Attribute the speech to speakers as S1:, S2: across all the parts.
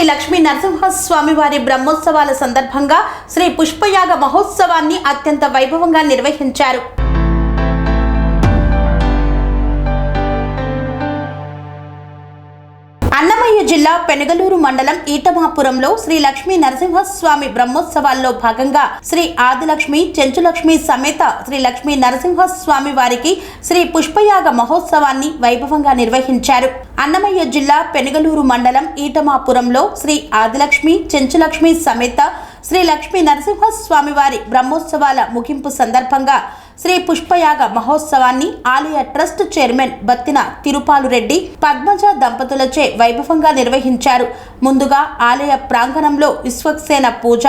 S1: శ్రీ లక్ష్మీ నరసింహస్వామి వారి బ్రహ్మోత్సవాల సందర్భంగా శ్రీ పుష్పయాగ మహోత్సవాన్ని అత్యంత వైభవంగా నిర్వహించారు. జిల్లా పెనగలూరు మండలం ఈటమాపురంలో శ్రీ లక్ష్మీ నరసింహస్వామి బ్రహ్మోత్సవాల్లో భాగంగా శ్రీ ఆదిలక్ష్మి చెంచులక్ష్మి సమేత శ్రీ లక్ష్మీ నరసింహస్వామి వారికి శ్రీ పుష్పయాగ మహోత్సవాన్ని వైభవంగా నిర్వహించారు. అన్నమయ్య జిల్లా పెనగలూరు మండలం ఈటమాపురంలో శ్రీ ఆదిలక్ష్మి చెంచులక్ష్మి సమేత శ్రీ లక్ష్మీ నరసింహస్వామి వారి బ్రహ్మోత్సవాల ముగింపు సందర్భంగా శ్రీ పుష్పయాగ మహోత్సవాన్ని ఆలయ ట్రస్ట్ చైర్మన్ బత్తిన తిరుపాలు రెడ్డి పద్మజ దంపతులచే వైభవంగా నిర్వహించారు. ముందుగా ఆలయ ప్రాంగణంలో విశ్వక్సేన పూజ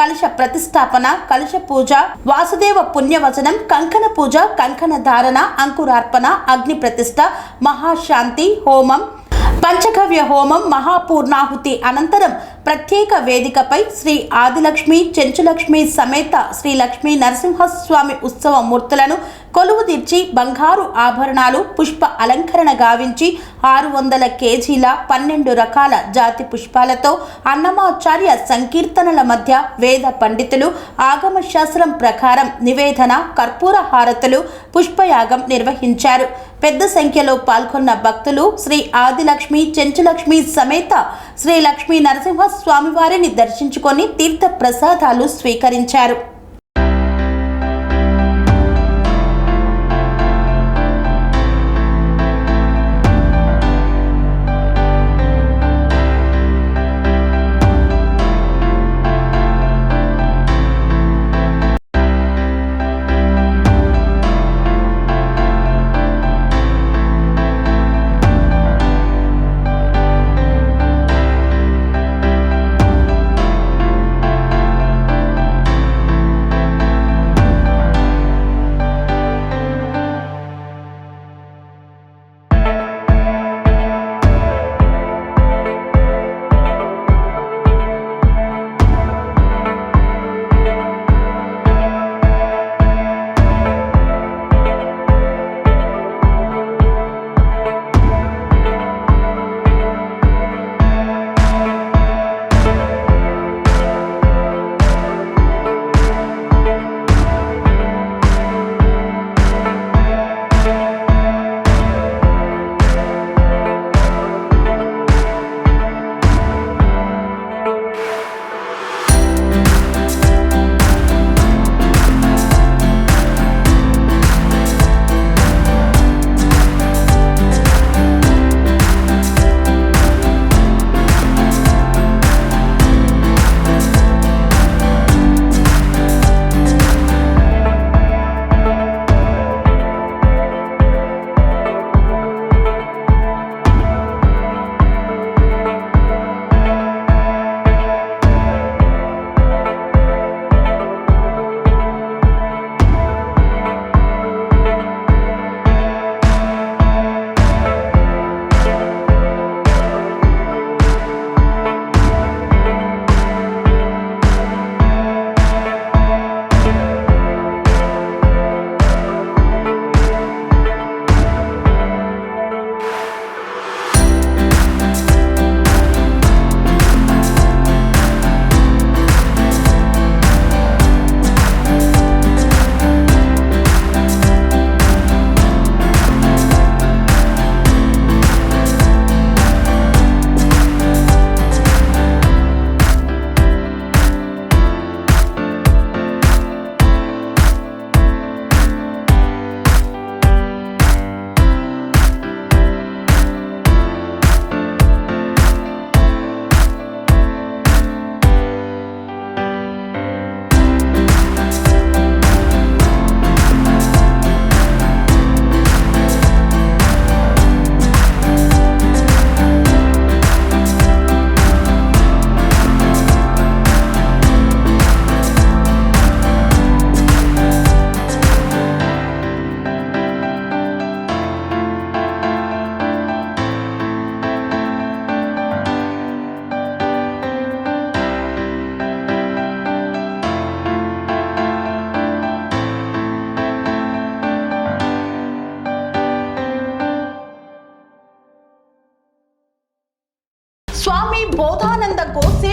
S1: కలుష ప్రతిష్టాపన కలుష పూజ వాసుదేవ పుణ్యవచనం కంకణ పూజ కంకణ ధారణ అంకురార్పణ అగ్ని ప్రతిష్ట మహాశాంతి హోమం పంచగవ్య హోమం మహాపూర్ణాహుతి అనంతరం ప్రత్యేక వేదికపై శ్రీ ఆదిలక్ష్మి చెంచులక్ష్మి సమేత శ్రీ లక్ష్మీ నరసింహస్వామి ఉత్సవ మూర్తులను కొలువు తీర్చి బంగారు ఆభరణాలు పుష్ప అలంకరణ గావించి ఆరు వందల కేజీల పన్నెండు రకాల జాతి పుష్పాలతో అన్నమాచార్య సంకీర్తనల మధ్య వేద పండితులు ఆగమ శాస్త్రం ప్రకారం నివేదన కర్పూర హారతులు పుష్పయాగం నిర్వహించారు. పెద్ద సంఖ్యలో పాల్గొన్న భక్తులు శ్రీ ఆదిలక్ష్మి చెంచులక్ష్మి సమేత శ్రీ లక్ష్మీ నరసింహ స్వామివారిని దర్శించుకొని తీర్థ ప్రసాదాలు స్వీకరించారు.